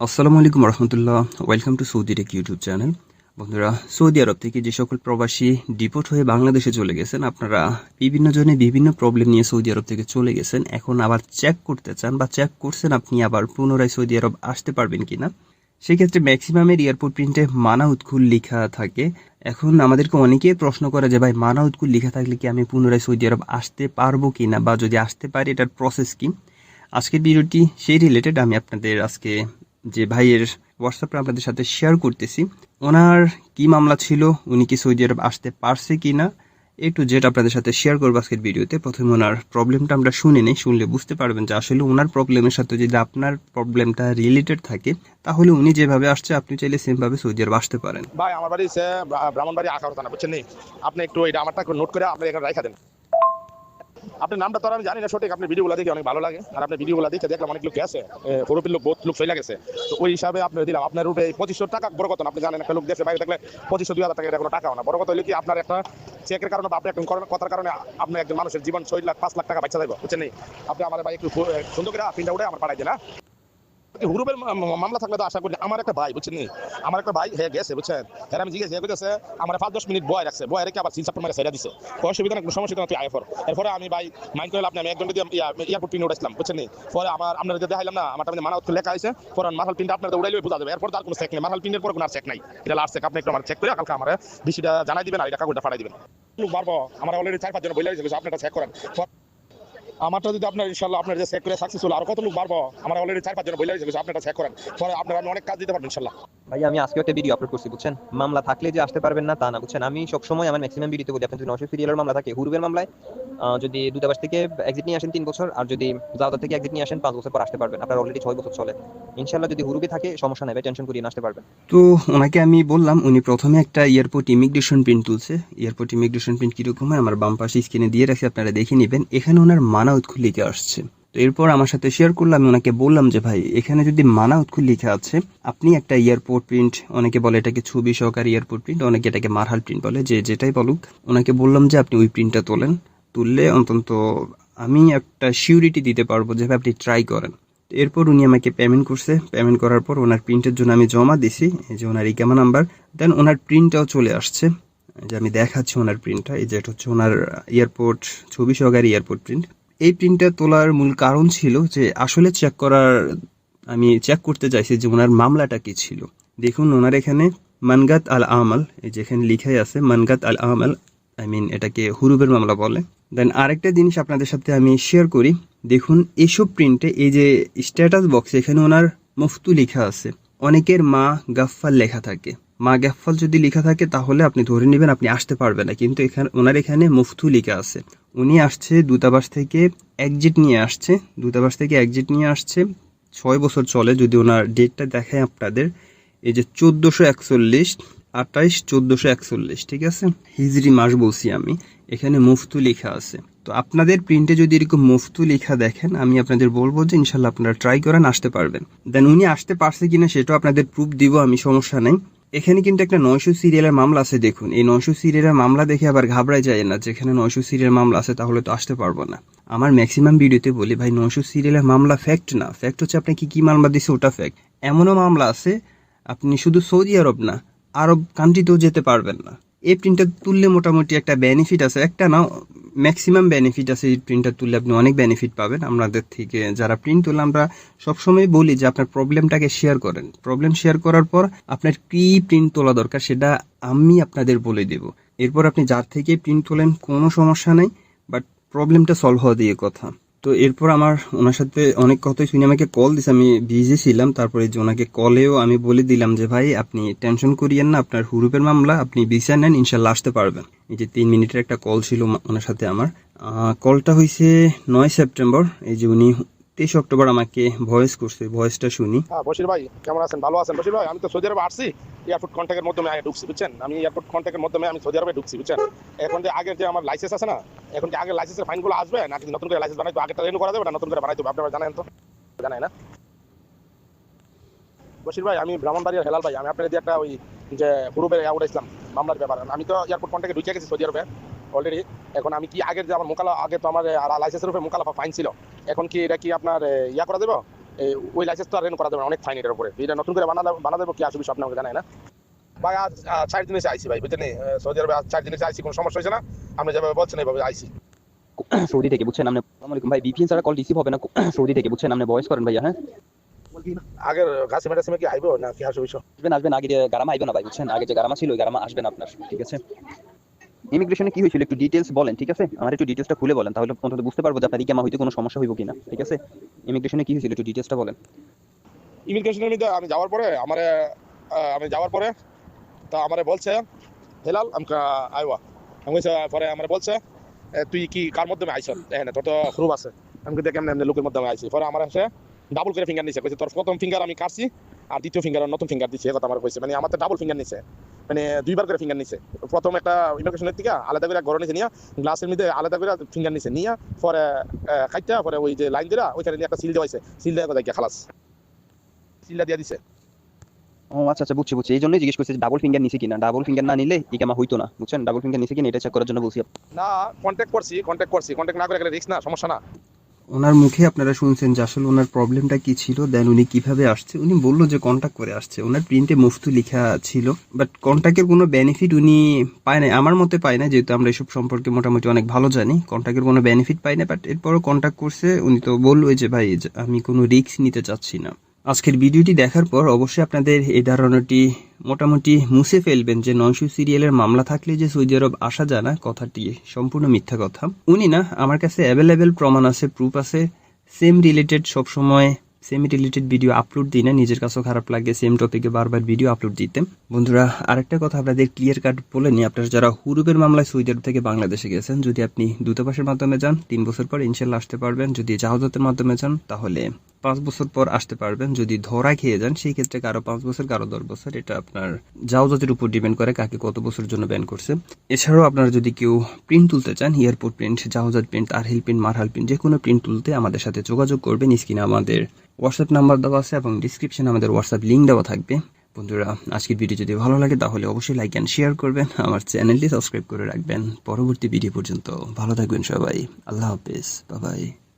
আসসালামু আলাইকুম রহমতুল্লাহ। Welcome to Saudi tech YouTube channel বন্ধুরা, সৌদি আরব থেকে যে সকল প্রবাসী ডিপোর্ট হয়ে বাংলাদেশে চলে গেছেন, আপনারা বিভিন্ন জনে বিভিন্ন প্রবলেম নিয়ে সৌদি আরব থেকে চলে গেছেন। এখন আবার চেক করতে চান বা চেক করছেন আপনি আবার পুনরায় সৌদি আরব আসতে পারবেন কিনা? সেক্ষেত্রে ম্যাক্সিমামের এয়ারপোর্ট প্রিন্টে মানা উৎকুল লেখা থাকে। এখন আমাদেরকে অনেকেই প্রশ্ন করে যে, ভাই মানা উৎকুল লেখা থাকলে কি আমি পুনরায় সৌদি আরব আসতে পারব কিনা বা যদি আসতে পারি, এটার প্রসেস কি? আজকের ভিডিওটি সেই রিলেটেড আমি আপনাদের আজকে যে ভাইয়ের হোয়াটসঅ্যাপে আপনাদের সাথে শেয়ার করতেছি। ওনার কি মামলা ছিল, উনি কি সৌদি আরব আসতে পারছে কি না একটু যেটা আপনাদের সাথে শেয়ার করব আজকের ভিডিওতে। প্রথমে ওনার প্রবলেমটা আমরা শুনে নিই, শুনলে বুঝতে পারবেন যে আসলে ওনার প্রবলেমের সাথে যদি আপনার প্রবলেমটা রিলেটেড থাকে, তাহলে উনি যেভাবে আসছে, আপনি চাইলে সেমভাবে সৌদি আরব আসতে পারেন। ভাই, আমার বাড়ি ব্রাহ্মণবাড়ি থানা, বুঝছেন আপনি একটু আমারটা নোট করে আপনি এখানে রাখা দেন। আপনার নামটা তো আমি জানি না, সঠিক। আপনার ভিডিওগুলো দেখে অনেক ভালো লাগে। আর আপনার ভিডিওগুলো দেখে দেখলাম অনেক লোক আছে। হরুপির লোক, বহুত লোক চলে গেছে। তো ওই হিসাবে আপনি দিলাম। আপনার রুটে পঁচিশশো টাকা বড় কথা আপনি জানেন, একটা লোক দেশে বাইরে থাকলে পঁচিশশো, দুই হাজার টাকা টাকাও না। বড় কথা হলে কি, আপনার একটা চেকের কারণে বা আপনি একটা কথার কারণে আপনি একজন মানুষের জীবন ছয় লাখ, পাঁচ লাখ টাকা বাচ্চা দেবো বুঝছেন আপনি আমার ভাই একটু সুন্দর করে পিনটা উঠে আমার পাঠাই দেন? হুরুবের মামলা থাকলে তো আশা করি আমার একটা ভাই, বুঝছেন আমার একটা ভাই হ্যাঁ গেছে, বুঝছেন? হ্যাঁ আমি জিজ্ঞেস করতেছে আমার পাঁচ দশ মিনিট বয় রাখছে। বয় রেখে আবার সিল দিছে। কোনো কোনো সমস্যা আয় ফর এরপরে আমি ভাই মাইন্ড আপনি আমি এয়ারপোর্ট পিন উঠাইছিলাম, বুঝছেন পরে আমার আপনার যে দেখাইলাম না, আমার মানে মানা লেখা আছে। পরে মাথাল পিনটা আপনার উড়াইলে বোঝা যাবে। এরপর তার কোনো চেক নেই। মাথাল পিনের পর কোনো আর চেক নাই। এটা লাস্ট চেক আপনি একটু আমার চেক করে কালকে আমার জানাই দিবেন আর এটা কাগজটা পাঠাই দিবেন। বাড়বো আমার অলরেডি চার পাঁচজন বলে আপনি এটা চেক করেন। আমারটা যদি আপনার ইনশাল্লাহ আপনার যে চেক করে সাকসেসফুল আর কত লোক বাড়বো? আমার অলরেডি চার পাঁচজন বলে আপনারটা চেক করেন। পরে আপনারা অনেক কাজ দিতে পারবেন ইনশাল্লাহ ভাই, আমি আজকে একটা ভিডিও আপলোড করছি, বুঝছেন? মামলা থাকলে যে আসতে পারবেন না, তা না, বুঝছেন? আমি সবসময় আমার ম্যাক্সিমাম ভিডিওতে বলি আপনার যদি নশো সিরিয়ালের মামলা থাকে, হুরুবের মামলায়। যদি দূতাবাস থেকে এক্সিট নিয়ে আসেন তিন বছর, আর যদি জাউদা থেকে এক্সিট নিয়ে আসেন পাঁচ বছর পর আসতে পারবেন। আপনার অলরেডি ছয় বছর চলে। ইনশাল্লাহ যদি হুরুবে থাকে, সমস্যা নেই টেনশন করিয়ে আসতে পারবেন। তো ওনাকে আমি বললাম, উনি প্রথমে একটা এয়ারপোর্ট ইমিগ্রেশন প্রিন্ট তুলছে। এয়ারপোর্ট ইমিগ্রেশন প্রিন্ট কীরকম হয়, আমার বাম পাশে স্ক্রিনে দিয়ে রাখছি আপনারা দেখে নেবেন। এখানে ওনার মানা উৎকুল লিখে আসছে। তো এরপর আমার সাথে শেয়ার করলাম, আমি ওনাকে বললাম যে, ভাই, এখানে যদি মানা উৎকুল লিখে আছে, আপনি একটা এয়ারপোর্ট প্রিন্ট অনেকে বলে এটাকে ছবি সহকারী এয়ারপোর্ট প্রিন্ট অনেকে এটাকে মারহাল প্রিন্ট বলে, যে যেটাই বলুক, ওনাকে বললাম যে, আপনি ওই প্রিন্টটা তোলেন, তুললে অন্তত আমি একটা সিউরিটি দিতে পারব যে আপনি ট্রাই করেন। এরপর উনি আমাকে পেমেন্ট করছে। পেমেন্ট করার পর ওনার প্রিন্টের জন্য আমি জমা দিছি, এই যে ওনার ইকামা নাম্বার দেন ওনার প্রিন্টটাও চলে আসছে। যে আমি দেখাচ্ছি ওনার প্রিন্টটা এই যে এটা হচ্ছে ওনার এয়ারপোর্ট ছবি সহকারী এয়ারপোর্ট প্রিন্ট এই প্রিন্টটা তোলার মূল কারণ ছিল যে আসলে চেক করার, আমি চেক করতে চাইছি যে ওনার মামলাটা কি ছিল। দেখুন, ওনার এখানে মানগাত আল আমাল, এই যেখানে লিখাই আছে, মানগাত আল আমাল আই মিন এটাকে হুরুবের মামলা বলে। দেন আরেকটা জিনিস আপনাদের সাথে আমি শেয়ার করি। দেখুন, এসব প্রিন্টে এই যে স্ট্যাটাস বক্স এখানে ওনার মুফতু লেখা আছে। অনেকের মা গাফফাল লেখা থাকে। মা গাফফাল যদি লেখা থাকে, তাহলে আপনি ধরে নেবেন আপনি আসতে পারবেন না। কিন্তু এখানে, ওনার এখানে মুফতু লেখা আছে। উনি আসছে দূতাবাস থেকে একজিট নিয়ে আসছে। দূতাবাস থেকে একজিট নিয়ে আসছে। ছয় বছর চলে, যদি ওনার ডেটটা দেখায় আপনাদের। এই যে চোদ্দোশো একচল্লিশ, আঠাইশ চোদ্দোশো একচল্লিশ, ঠিক আছে? হিজরি মাস বলছি আমি। এখানে মুফতু লেখা আছে। তো আপনাদের প্রিন্টে যদি এরকম মুফতু লেখা দেখেন, আমি আপনাদের বলব যে ইনশাল্লাহ আপনারা ট্রাই করেন, আসতে পারবেন। দেন উনি আসতে পারছে কিনা, সেটাও আপনাদের প্রুফ দিব, আমি সমস্যা নেই। এখানে কিন্তু একটা নয়শো সিরিয়ালের মামলা আছে, দেখুন। এই নয়শো সিরিয়ালের মামলা দেখে আবার ঘাবড়ায় যায় না, যেখানে নয়শো সিরিয়াল মামলা আছে, তাহলে তো আসতে পারব না। আমার ম্যাক্সিমাম ভিডিওতে বলি, ভাই, নয়শো সিরিয়ালের মামলা ফ্যাক্ট না। ফ্যাক্ট হচ্ছে আপনাকে কী মামলা দিচ্ছে ওটা ফ্যাক্ট এমনও মামলা আছে, আপনি শুধু সৌদি আরব না, আরব কান্ট্রিতেও যেতে পারবেন না। এই প্রিন্টার তুললে মোটামুটি একটা বেনিফিট আছে। একটা না ম্যাক্সিমাম বেনিফিট আছে এই প্রিন্টার তুললে আপনি অনেক বেনিফিট পাবেন। আমাদের থেকে যারা প্রিন্ট তুলে, আমরা সবসময় বলি যে আপনার প্রবলেমটাকে শেয়ার করেন। প্রবলেম শেয়ার করার পর আপনার কি প্রিন্ট তোলা দরকার সেটা আমি আপনাদের বলে দেব। এরপর আপনি যার থেকে প্রিন্ট তোলেন, কোনো সমস্যা নেই বাট প্রবলেমটা সলভ হওয়া দিয়ে কথা। তো এরপর আমার ওনার সাথে অনেক কথাই শুনে আমাকে কল দিছে। আমি বিজি ছিলাম, তারপরে যে ওনাকে কলেও আমি বলে দিলাম যে, ভাই, আপনি টেনশন করিয়েন না, আপনার হুরুপের মামলা, আপনি ভিসা নেন, ইনশাল্লাহ আসতে পারবেন। এই যে তিন মিনিটের একটা কল ছিল ওনার সাথে আমার। কলটা হয়েছে নয় সেপ্টেম্বর। এই যে উনি তেইশ অক্টোবর আমাকে ভয়েস করছে ভয়েসটা শুনি। হ্যাঁ বশির ভাই, কেমন আছেন? ভালো আছেন? বশির ভাই, আমি তো সৌদি আরবে আসছি। এয়ারপোর্ট কন্ট্যাক্টের মাধ্যমে আগে ঢুকছি, বুঝছেন? আমি এয়ারপোর্ট কন্ট্যাক্টের মাধ্যমে আমি সৌদি আরবে ঢুকছি, বুঝছেন? এখন যে আগের যে আমার লাইসেন্স আছে না, এখন কি আগের লাইসেন্সের ফাইনগুলো আসবে? নাকি নতুন করে লাইসেন্স বানাইতো আগেরটা রেনু করা যাবে না? নতুন করে বানাইতো আপনারা জানেন তো? জানাই না? বশির ভাই, আমি ব্রাহ্মণবাড়িয়ার হেলাল ভাই, আমি আপনার দিয়ে একটা ওই যে হুরুবের আউট ইসলাম মামলার ব্যাপার। আমি তো এয়ারপোর্ট কন্ট্যাক্টে ঢুকে গেছি সৌদি আরবে অলরেডি এখন আমি কি আগের যে আমার মোকালা, আগে তো আমার লাইসেন্সের উপরে মোকালা ফাইন ছিল। এখন কি এটা কি আপনার ইয়া করা এই ওই লাইসেন্স তো আর করা যাবে না, অনেক ফাইন এটার উপরে। এটা নতুন করে বানা বানা দেবো কি আসবে আপনাকে জানাই না। ভাই আজ চার দিন এসে আইসি ভাই বুঝছেন নি? আহ, সৌদি আরবে আজ চার দিন এসে আইসি কোনো সমস্যা হয়েছে না? আপনি যেভাবে বলছেন এইভাবে আইসি। সৌদি থেকে বুঝছেন? আপনি আসসালামু আলাইকুম ভাই ভিপিএন ছাড়া কল রিসিভ হবে না। সৌদি থেকে বুঝছেন? আপনি ভয়েস করেন ভাইয়া হ্যাঁ? আগের গাছে মেটাছে কি আইবো? না কি আসবে আসবেন আসবেন আগে গারামা আইবে না ভাই বুঝছেন? আগে যে গারামা ছিল ওই গারামা আসবেন আপনার ঠিক আছে? ইমিগ্রেশনে কি হয়েছিল একটু ডিটেলস বলেন, ঠিক আছে? আমার একটু ডিটেলসটা খুলে বলেন, তাহলে অন্তত বুঝতে পারব যে আপনার ইকামা হইতে কোনো সমস্যা হইব কিনা, ঠিক আছে? ইমিগ্রেশনে কি হয়েছিল একটু ডিটেলসটা বলেন। ইমিগ্রেশনের মধ্যে আমি যাওয়ার পরে, আমারে আমি যাওয়ার পরে, তা আমারে বলছে, হেলাল, আমকা আইওয়া। আমি পরে আমারে বলছে তুই কি কার মাধ্যমে আইছ? হ্যাঁ তোর তো গ্রুপ আছে। আমি কেমন, এমনি লোকের মাধ্যমে আইছি। পরে আমার এসে ডাবল করে ফিঙ্গার নিছে। কইছে তোর প্রথম ফিঙ্গার আমি কাটছি, আর দ্বিতীয় ফিঙ্গার নতুন ফিঙ্গার দিছি। এ কথা আমার কইছে। মানে আমার তো ডাবল ফিঙ্গার নিছে। মানে দুইবার করে ফিঙ্গার নিছে। প্রথম একটা ইমিগ্রেশনের থেকে আলাদা করে গড়ে নিছে নিয়ে গ্লাসের মধ্যে আলাদা করে ফিঙ্গার নিছে নিয়ে পরে খাইটা পরে ওই যে লাইন দিলা ওইখানে নিয়ে একটা সিল দেওয়া হয়েছে। সিল দেওয়া কোথায় খালাস। সিলটা দিয়ে দিছে। ও আচ্ছা আচ্ছা বুঝছি বুঝছি। এই জন্যই জিজ্ঞেস করছি ডাবল ফিঙ্গার নিছে কিনা? ডাবল ফিঙ্গার না নিলে ইকামা হইতো না বুঝছেন? ডাবল ফিঙ্গার নিছে কিনা এটা চেক করার জন্য বলছি না কন্ট্যাক্ট করছি কন্ট্যাক্ট করছি। কন্ট্যাক্ট না করে রিস্ক না সমস্যা না। ওনার মুখে আপনারা শুনছেন যে আসলে ওনার প্রবলেমটা কি ছিল দেন উনি কীভাবে আসছে, উনি বলল যে কন্ট্যাক্ট করে আসছে। ওনার প্রিন্টে মুফতু লেখা ছিল বাট কন্ট্যাক্টের কোনো বেনিফিট উনি পায় নাই। আমার মতে পায় না যেহেতু আমরা এসব সম্পর্কে মোটামুটি অনেক ভালো জানি কন্ট্যাক্টের কোনো বেনিফিট পাই না বাট এরপরও কন্ট্যাক্ট করছে। উনি তো বলল যে, ভাই আমি কোনো রিস্ক নিতে চাচ্ছি না। আজকের ভিডিওটি দেখার পর অবশ্যই আপনাদের এই ধারণাটি মোটামুটি মুছে ফেলবেন যে নয়শো সিরিয়ালের মামলা থাকলে যে সৌদি আরব আসা যায় না কথাটি সম্পূর্ণ মিথ্যা কথা। উনি না, আমার কাছে অ্যাভেলেবেল প্রমাণ আছে প্রুফ আছে সেম রিলেটেড সবসময় সেম রিলেটেড ভিডিও আপলোড দিই না, নিজের কাছেও খারাপ লাগে সেম টপিকে বারবার ভিডিও আপলোড দিতে। বন্ধুরা, আরেকটা কথা আপনাদের ক্লিয়ার কাট বলে নিই, আপনারা যারা হুরুবের মামলায় সৌদি আরব থেকে বাংলাদেশে গেছেন, যদি আপনি দূতাবাসের মাধ্যমে যান, তিন বছর পর ইনশাল্লাহ আসতে পারবেন। যদি জাহাজতের মাধ্যমে যান, তাহলে পাঁচ বছর পর আসতে পারবেন। যদি ধরা খেয়ে যান, সেই ক্ষেত্রে কারও পাঁচ বছর, কারও দশ বছর, এটা আপনার জাহাজতের উপর ডিপেন্ড করে কাকে কত বছরের জন্য ব্যান করছে। এছাড়াও আপনারা যদি কেউ প্রিন্ট তুলতে চান এয়ারপোর্ট প্রিন্ট জাহাজাত প্রিন্ট আরহিল প্রিন্ট মারহাল প্রিন্ট যে কোনো প্রিন্ট তুলতে আমাদের সাথে যোগাযোগ করবেন। স্ক্রিনে আমাদের হোয়াটসঅ্যাপ নাম্বার দেওয়া আছে এবং ডিসক্রিপশনে আমাদের হোয়াটসঅ্যাপ লিঙ্ক দেওয়া থাকবে। বন্ধুরা, আজকের ভিডিও যদি ভালো লাগে, তাহলে অবশ্যই লাইক অ্যান্ড শেয়ার করবেন। আমার চ্যানেলটি সাবস্ক্রাইব করে রাখবেন। পরবর্তী ভিডিও পর্যন্ত ভালো থাকবেন সবাই। আল্লাহ হাফেজ। বাবাই